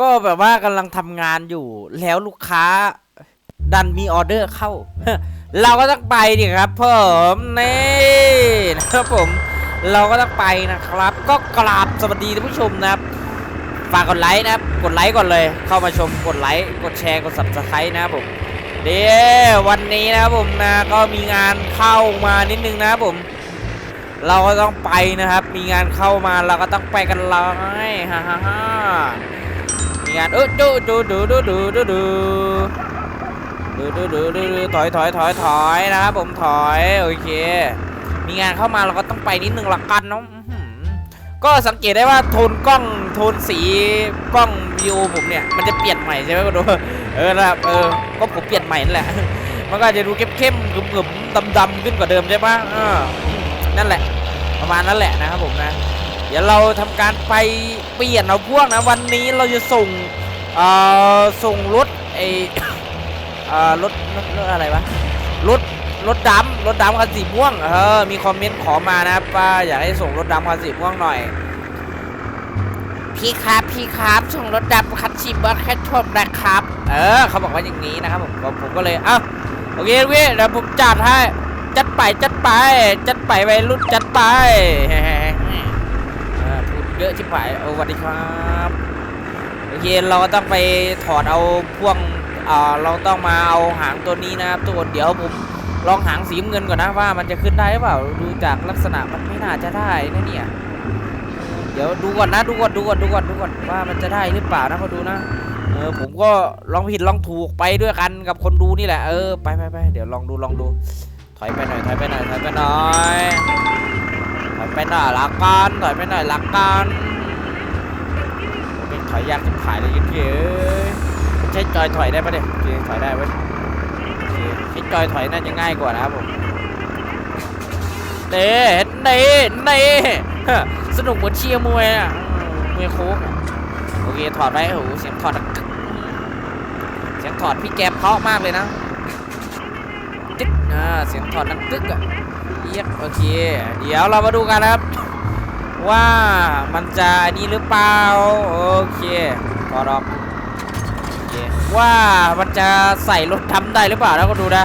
ก็แบบว่ากำลังทำงานอยู่แล้วลูกค้าดันมีออเดอร์เข้า เราก็ต้องไปดิครับผมนี่นะครับผม เราก็ต้องไปนะครับ ก็กราบสวัสดีท่านผู้ชมนะครับฝากกดไลค์นะครับ กดไลค์ก่อนเลย เข้ามาชมกดไลค์กดแชร์กด subscribe นะครับผมเดี๋ยววันนี้นะครับผมนะก็มีงานเข้ามานิดนึงนะครับผม เราก็ต้องไปนะครับ มีงานเข้ามาเราก็ต้องไปกันเลยฮ่าฮ่าฮ่า งานเออดูดูดูดูดูดูดูดูดูดูดูถอยถอยถอยถอยนะครับผมถอยโอเค มีงานเข้ามาเราก็ต้องไปนิดนึงละกันเนาะก็สังเกตได้ว่าโทนกล้องโทนสีกล้องวิวผมเนี่ยมันจะเปลี่ยนใหม่ใช่ไหมก็ดูเออนะครับเออก็ผมเปลี่ยนใหม่นั่นแหละมันก็จะดูเข้มๆกึ่มๆดำๆขึ้นกว่าเดิมใช่ปะเออนั่นแหละ ประมาณนั้นแหละนะครับผมนะ เดี๋ยวเราทำการไปเปลี่ยนเอาพวกนะวันนี้เราจะส่งเอ่อส่งรถไอเอ่อรถรถรถอะไรวะรถรถดำรถดำคันสีม่วงเออมีคอมเมนต์ขอมานะครับว่าอยากให้ส่งรถดำคันสีม่วงหน่อย พี่ครับพี่ครับส่งรถดำคันสีม่วงแค่ชมนะครับ เออเขาบอกว่าอย่างนี้นะครับผมก็ผมก็เลยเอ้าโอเคพี่เดี๋ยวผมจัดให้จัดไปจัดไป จัดไปวัยรุ่นจัดไป เยอะชิบหายโอ้สวัสดีครับโอเคเราก็ต้องไปถอดเอาพ่วงเอ่อเราต้องมาเอาหางตัวนี้นะครับทุกคนเดี๋ยวผมลองหางสีเงินก่อนนะว่ามันจะขึ้นได้หรือเปล่าดูจากลักษณะมันไม่น่าจะได้นะเนี่ยเดี๋ยวดูก่อนนะดูก่อนดูก่อนดูก่อนดูก่อนว่ามันจะได้หรือเปล่านะมาดูนะเออผมก็ลองผิดลองถูกไปด้วยกันกับคนดูนี่แหละเออไปไปไปเดี๋ยวลองดูลองดู ถอยไปหน่อยถอยไปหน่อยถอยไปหน่อย ถอยไปหน่อยละกันถอยไปหน่อยละกันเป็นถอยยากจะขายเลยเยอะๆใช้จอยถอยได้ปะเนี่ยโอเคถอยได้เว้ยใช้จอยถอยน่าจะง่ายกว่านะครับผมเน่เน่เน่สนุกเหมือนเชียร์มวยอะมวยโค้งโอเคถอดไว้โอ้โหเสียงถอดเสียงถอดพี่แกเพาะมากเลยนะ เสียงถอดดังกึกอะเยียบโอเค เดี๋ยวเรามาดูกันนะครับ ว่ามันจะอันนี้หรือเปล่า โอเคถอดออกโอเคว่ามันจะใส่รถทำได้หรือเปล่าแล้วก็ดูนะ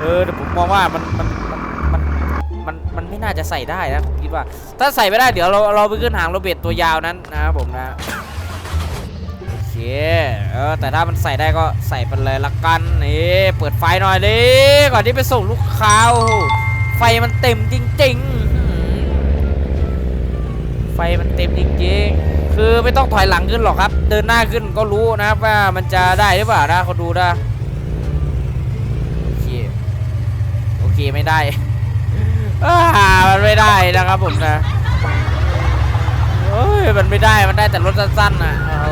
เออแต่ผมมองว่ามันมันมันมันมันมันไม่น่าจะใส่ได้นะผมคิดว่า ถ้าใส่ไม่ได้เดี๋ยวเราเราไปขึ้นหางโรเบตตัวยาวนั้นนะครับผมนะ เออแต่ถ้ามันใส่ได้ก็ใส่ไปเลยละกันนี่เปิดไฟหน่อยดิก่อนที่ไปส่งลูกค้าโอ้โหไฟมันเต็มจริงๆ ไฟมันเต็มจริงๆ คือไม่ต้องถอยหลังขึ้นหรอกครับ เดินหน้าขึ้นก็รู้นะครับว่ามันจะได้หรือเปล่านะเขาดูนะโอเคโอเคไม่ได้อ่ามันไม่ได้นะครับผมนะเฮ้ยมันไม่ได้มันได้แต่รถสั้นๆนะโอ้โ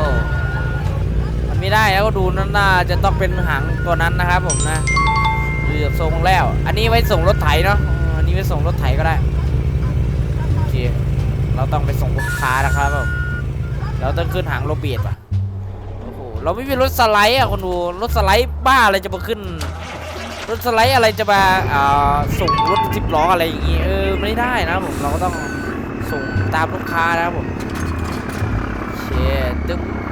ไม่ได้แล้วก็ดูนั่นน่าจะต้องเป็นหางตัวนั้นนะครับผมนะดูจากทรงแล้ว อันนี้ไว้ส่งรถไถเนาะอันนี้ไว้ส่งรถไถก็ได้โอเคเราต้องไปส่งลูกค้านะครับผมเราต้องขึ้นหางโรเบียดป่ะโอ้โหเราไม่มีรถสไลด์อะคนดูรถสไลด์บ้าอะไรจะมาขึ้น รถสไลด์อะไรจะมาอ่าส่งรถสิบล้ออะไรอย่างงี้เออไม่ได้นะครับผมเราก็ต้องส่งตามลูกค้านะครับผมโอเคตึ๊บตึ๊บ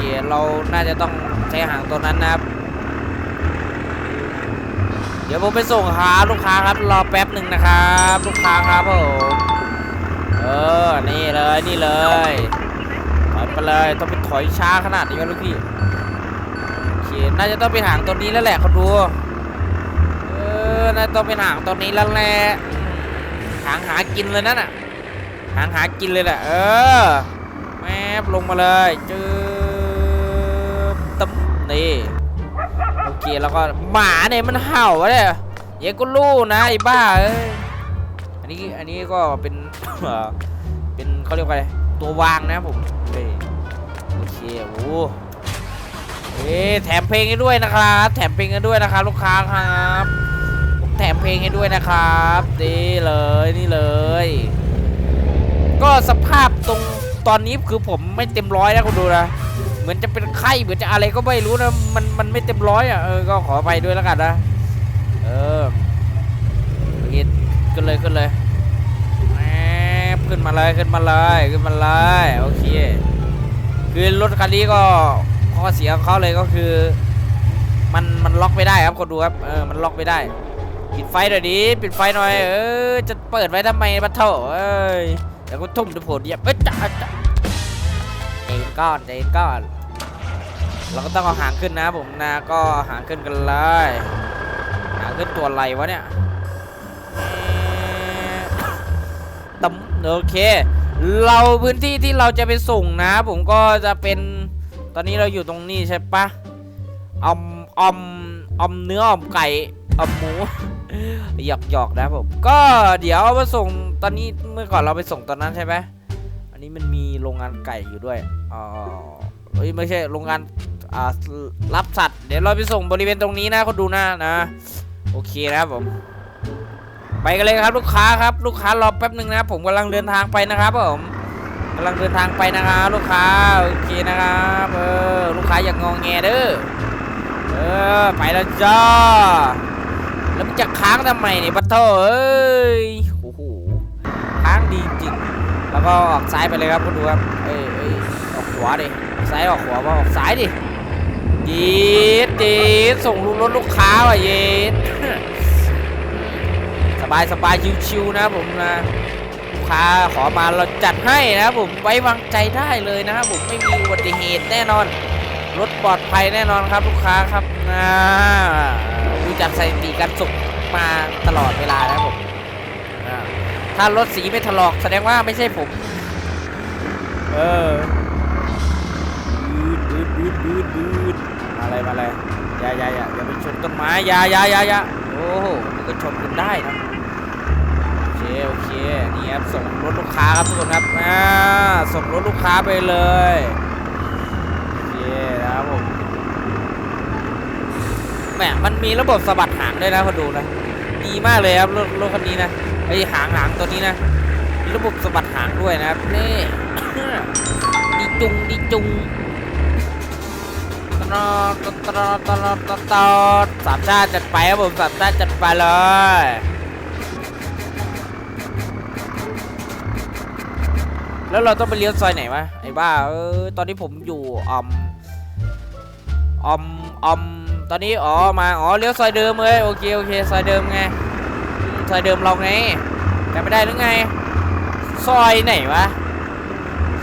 เคเราน่าจะต้องใช้หางตัวนั้นนะครับ เดี๋ยวผมไปส่งหาลูกค้าครับรอแป๊บหนึ่งนะครับ ลูกค้าครับผมเออนี่เลยนี่เลยถอยไปเลยต้องไปถอยช้าขนาดนี้ลูกพี่โอเคน่าจะต้องไปหางตัวนี้แล้วแหละเขาดูเออน่าจะต้องไปหางตัวนี้แล้วแหละหางหากินเลยนั่นน่ะหางหากินเลยแหละเออแมบลงมาเลยจืบตึ๊บ นี่โอเคแล้วก็หมาเนี่ยมันเห่าวะเนี่ยเยก็รู้นะไอ้บ้าเอ้ยอันนี้อันนี้ก็เป็นเป็นเขาเรียกว่าอะไรตัววางนะผมโอเคโอ้เอ๊แถมเพลงให้ด้วยนะครับแถมเพลงให้ด้วยนะครับลูกค้าครับผมแถมเพลงให้ด้วยนะครับนี่เลยนี่เลย ก็สภาพตรงตอนนี้คือผมไม่เต็มร้อยนะคุณดูนะ เหมือนจะเป็นไข้เหมือนจะอะไรก็ไม่รู้นะมันมันไม่เต็มร้อยอะเออก็ขอไปด้วยแล้วกันนะเออเฮ็ดขึ้นเลยขึ้นเลยแหมขึ้นมาเลยขึ้นมาเลยขึ้นมาเลยโอเคคือรถคันนี้ก็ข้อเสียของเขาเลยก็คือ มันมันล็อกไม่ได้ครับคนดูครับเออมันล็อกไม่ได้ปิดไฟหน่อยดิปิดไฟหน่อยเออจะเปิดไว้ทำไมบัตเถเอ้ยเดี๋ยวก็ทุ่มเดี๋ยวโผลเดียบเอ้ยจ้า ใจเย็นก้อนใจเย็นก้อน เราก็ต้องเอาหางขึ้นนะผมนะก็หางขึ้นกันเลยหางขึ้นตัวอะไรวะเนี่ยเอ๊ะตำโอเค เราพื้นที่ที่เราจะไปส่งนะ ผมก็จะเป็นตอนนี้เราอยู่ตรงนี้ใช่ปะอมอมอมเนื้ออมไก่อมหมูหยอกหยอกนะผมก็เดี๋ยวเอามาส่งตอนนี้เมื่อก่อนเราไปส่งตอนนั้นใช่ไหม นนี้มันมีโรงงานไก่อยู่ด้วยอ๋อเฮ้ยไม่ใช่โรงงานอ่ารับสัตว์ เดี๋ยวเราไปส่งบริเวณตรงนี้นะคนดูหน้านะ โอเคนะครับผม ไปกันเลยครับลูกค้าครับ ลูกค้ารอแป๊บหนึ่งนะผมกำลังเดินทางไปนะครับผมกำลังเดินทางไปนะครับลูกค้าโอเคนะครับเออลูกค้าอย่างงองแงเด้อเออไปแล้วจ้าแล้วมันจะค้างทำไมเนี่ยปัทโถเอ้ยโอ้โหค้างดีจริง แล้วก็ออกซ้ายไปเลยครับคุณดูครับเอ้ยเอ้ยออกขวาดิซ้ายออกขวาว่าออกซ้ายดิยีดยีดส่งลูกรถลูกค้าว่ะยีดสบายสบายชิวๆนะผมนะลูกค้าขอมาเราจัดให้นะผมไว้วางใจได้เลยนะครับผมไม่มีอุบัติเหตุแน่นอนรถปลอดภัยแน่นอนครับลูกค้าครับนะดูจากสถิติการส่งมาตลอดเวลานะครับผม ถ้ารถสีไม่ถลอกแสดงว่าไม่ใช่ผม เออดืดดืดดืดดืดมาเลยมาเลยอย่าอย่าอย่าอย่าไปชนต้นไม้อย่าอย่าอย่าอย่าโอ้โหมันก็ชนกันได้นะโอเคโอเคนี่ครับส่งรถลูกค้าครับทุกคนครับอ่าส่งรถลูกค้าไปเลยโอเคนะครับผมแหมมันมีระบบสะบัดหางด้วยนะคนดูนะดีมากเลยครับรถรถคันนี้นะ ไอหางหางตัวนี้นะมีระบบสะบัดหางด้วยนะครับนี่ดีจุงดีจุงตอดตอดตอตอดตอตอดสามชาติจัดไปครับผมสามชาติจัดไปเลยแล้วเราต้องไปเลี้ยวซอยไหนวะไอ้บ้าเออตอนนี้ผมอยู่อมอมอมตอนนี้อ๋อมาอ๋อเลี้ยวซอยเดิมเลยโอเคโอเคซอยเดิมไง ซอยเดิมเราไงจำไม่ได้หรือไง ซอยไหนวะ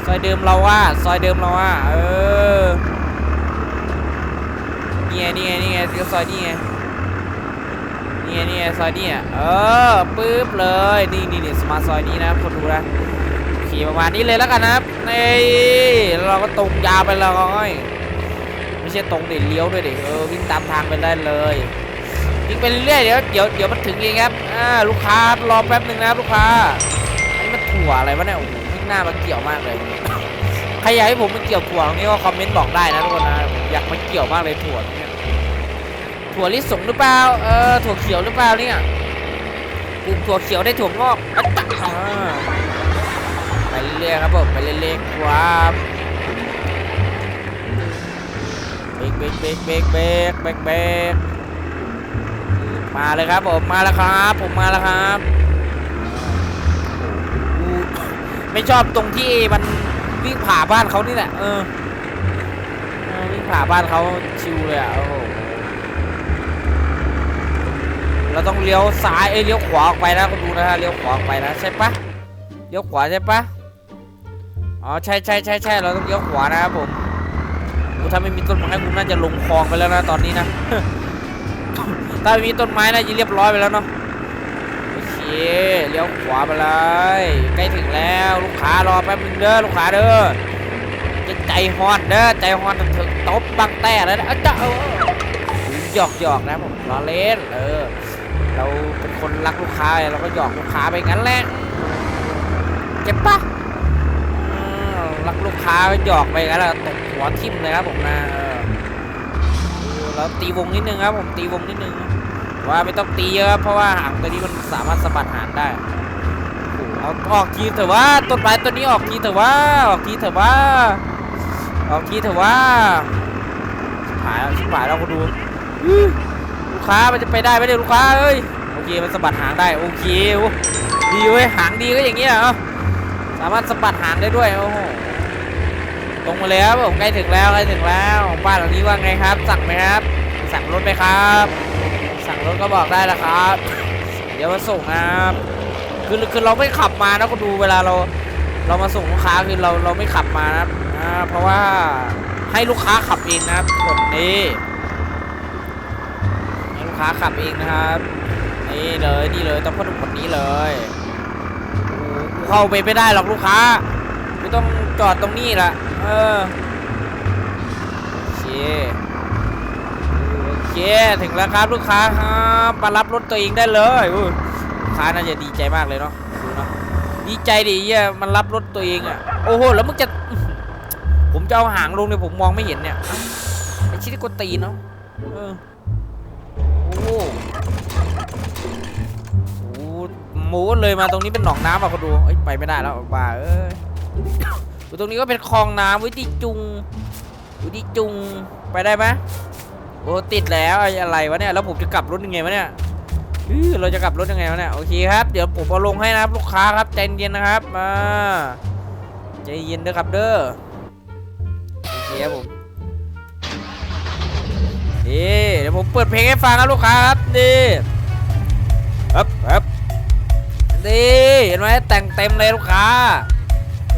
ซอยเดิมเราว่าซอยเดิมเราว่าเออนี่ไงนี่ไงนี่ไงเลี้ยซอยนี่ไงนี่ไงนี่ไงซอยนี่อะเออปึ๊บเลยนี่นี่นี่สมาร์ทซอยนี้นะคนดูนะขี่ประมาณนี้เลยแล้วกันนะครับนี่เราก็ตรงยาวไปเลยไม่ใช่ตรงเดี๋ยวเลี้ยวด้วยเดิเออวิ่งตามทางไปได้เลยวิ่งไปเรื่อยๆเดี๋ยวเดี๋ยวเดี๋ยวมันถึงเองครับ อ่าลูกค้ารอแป๊บหนึ่งนะลูกค้าอันนี้มันถั่วอะไรวะเนี่ยโอ้โหหน้ามันเกี่ยวมากเลยใครอยากให้ผมมันเกี่ยวถั่วตรงนี้ก็คอมเมนต์บอกได้นะทุกคนนะอยากมันเกี่ยวมากเลยถั่วตรงเนี้ยถั่วลิสงหรือเปล่าเออถั่วเขียวหรือเปล่าเนี่ยปลูกถั่วเขียวได้ถั่วงอกไปเรื่อยๆครับผมไปเรื่อยๆครับเบรกเบรกเบรกเบรกเบรกเบรกเบรก มาเลยครับผมมาแล้วครับ ผมมาแล้วครับโหไม่ชอบตรงที่มันวิ่งผ่าบ้านเขานี่แหละเออวิ่งผ่าบ้านเขาชิวเลยอะโอ้โหเราต้องเลี้ยวซ้ายเอ้ยเลี้ยวขวาออกไปนะคุณดูนะฮะเลี้ยวขวาออกไปนะใช่ปะเลี้ยวขวาใช่ปะอ๋อใช่ใช่ใช่ใช่เราต้องเลี้ยวขวานะครับผมถ้าไม่มีต้นไม้ผมน่าจะลงคลองไปแล้วนะตอนนี้นะ ถ้ามีต้นไม้น่าจะเรียบร้อยไปแล้วเนาะโอเคเลี้ยวขวาไปเลยใกล้ถึงแล้วลูกค้ารอแป๊บนึงเด้อลูกค้าเด้อจะใจฮอนเด้อใจฮอนถึงตบบังแต่แล้วนะอะจ้าหยอกหยอกนะผมล้อเล่นเออเราเป็นคนรักลูกค้าเราก็หยอกลูกค้าไปงั้นแหละเจ็บปะรักลูกค้าหยอกไปกันแล้วตกหัวทิ่มเลยครับผมนะเออเออแล้วตีวงนิดนึงครับผมตีวงนิดนึง ว่าไม่ต้องตีเยอะครับเพราะว่าหางตัวนี้มันสามารถสะบัดหางได้โอ้โหเอาออกทีเถอะว่าต้นไม้ตัวนี้ออกทีเถอะว่าออกทีเถอะว่าออกทีเถอะว่าชิบหายแล้วชิบหายแล้วคุณดูลูกค้ามันจะไปได้ไหมเนี่ยลูกค้าเอ้ยโอเคมันสะบัดหางได้โอเคดีเว้ยหางดีก็อย่างเงี้ยเหรอสามารถสะบัดหางได้ด้วยโอ้โหตรงมาเลยครับผมใกล้ถึงแล้วใกล้ถึงแล้วบ้านหลังนี้ว่าไงครับ สั่งไหมครับ สั่งรถไหมครับ สั่งรถก็บอกได้ละครับ เดี๋ยวมาส่งนะครับคือคือเราไม่ขับมานะก็ดูเวลาเรา เรามาส่งลูกค้าคือเราเราไม่ขับมานะครับอ่าเพราะว่าให้ลูกค้าขับเองนะครับคนนี้ให้ลูกค้าขับเองนะครับนี่เลยนี่เลยต้องพ่นุ่มคนนี้เลยเข้าไปไม่ได้หรอกลูกค้าไม่ต้องจอดตรงนี้ละเออโอเค เคถึงแล้วครับลูกค้าครับมารับรถตัวเองได้เลยลูกค้าน่าจะดีใจมากเลยเนาะดูเนาะดีใจดิเยมันรับรถตัวเองอะโอ้โหแล้วมึงจะ ผมจะเอาหางลงเนี่ยผมมองไม่เห็นเนี่ยไอชิ้นที่กดตีนเนาะเออโอ้โหโอ้หมูเลยมาตรงนี้เป็นหนองน้ำอะเขาดูไปไม่ได้แล้วบ้าเอ้ยดูตรงนี้ก็เป็นคลองน้ำวิธีจุงวิธีจุงไปได้ไหม โอ้ติดแล้วอะไรวะเนี่ยแล้วผมจะกลับรถยังไงวะเนี่ยเราจะกลับรถยังไงวะเนี่ยโอเคครับเดี๋ยวผมเอาลงให้นะครับลูกค้าครับใจเย็นนะครับมาใจเย็นเด้อครับเด้อโอเคครับผมนี่เดี๋ยวผมเปิดเพลงให้ฟังครับลูกค้าครับนี่ครับครับนี่เห็นไหมแต่งเต็มเลยลูกค้า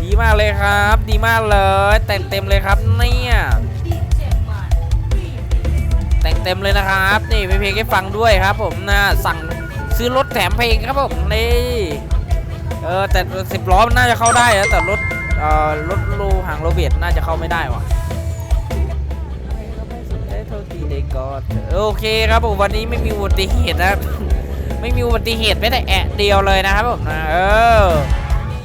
ดีมากเลยครับ ดีมากเลย แต่งเต็มเลยครับเนี่ย เต็มเลยนะครับ นี่มีเพลงให้ฟังด้วยครับ ผมนะสั่งซื้อรถแถมเพลงครับผมนี่เออแต่สิบล้อมันน่าจะเข้าได้นะแต่รถเอ่อรถโลหางโรเบียดน่าจะเข้าไม่ได้ว่ะโอเคครับผมวันนี้ไม่มีอุบัติเหตุนะไม่มีอุบัติเหตุไม่แต่แอะเดียวเลยนะครับผมนะเออ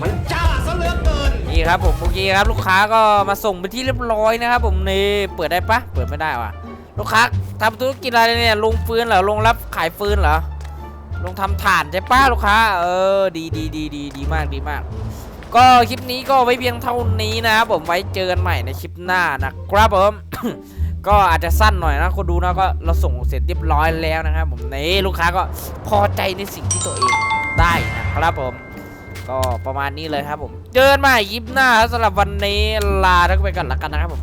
มันจ้าซะเหลือเกินนี่ครับผมโอเคครับลูกค้าก็มาส่งไปที่เรียบร้อยนะครับผมนี่เปิดได้ปะเปิดไม่ได้ว่ะ ลูกค้าทำธุรกิจอะไรเนี่ยลงฟืนเหรอลงรับขายฟืนเหรอลงทำถ่านใช่ปะลูกค้า เออ ดีดีดีดีดีมากดีมาก ก็คลิปนี้ก็ไว้เพียงเท่านี้นะครับผมไว้เจอกันใหม่ในคลิปหน้านะครับผม ก็อาจจะสั้นหน่อยนะคนดูนะก็เราส่งเสร็จเรียบร้อยแล้วนะครับผมนี่ลูกค้าก็พอใจในสิ่งที่ตัวเองได้นะครับผม ก็ประมาณนี้เลยครับผม เจอกันใหม่ยิปหน้าสำหรับวันนี้ลาทั้งไปก่อนละกันนะครับผม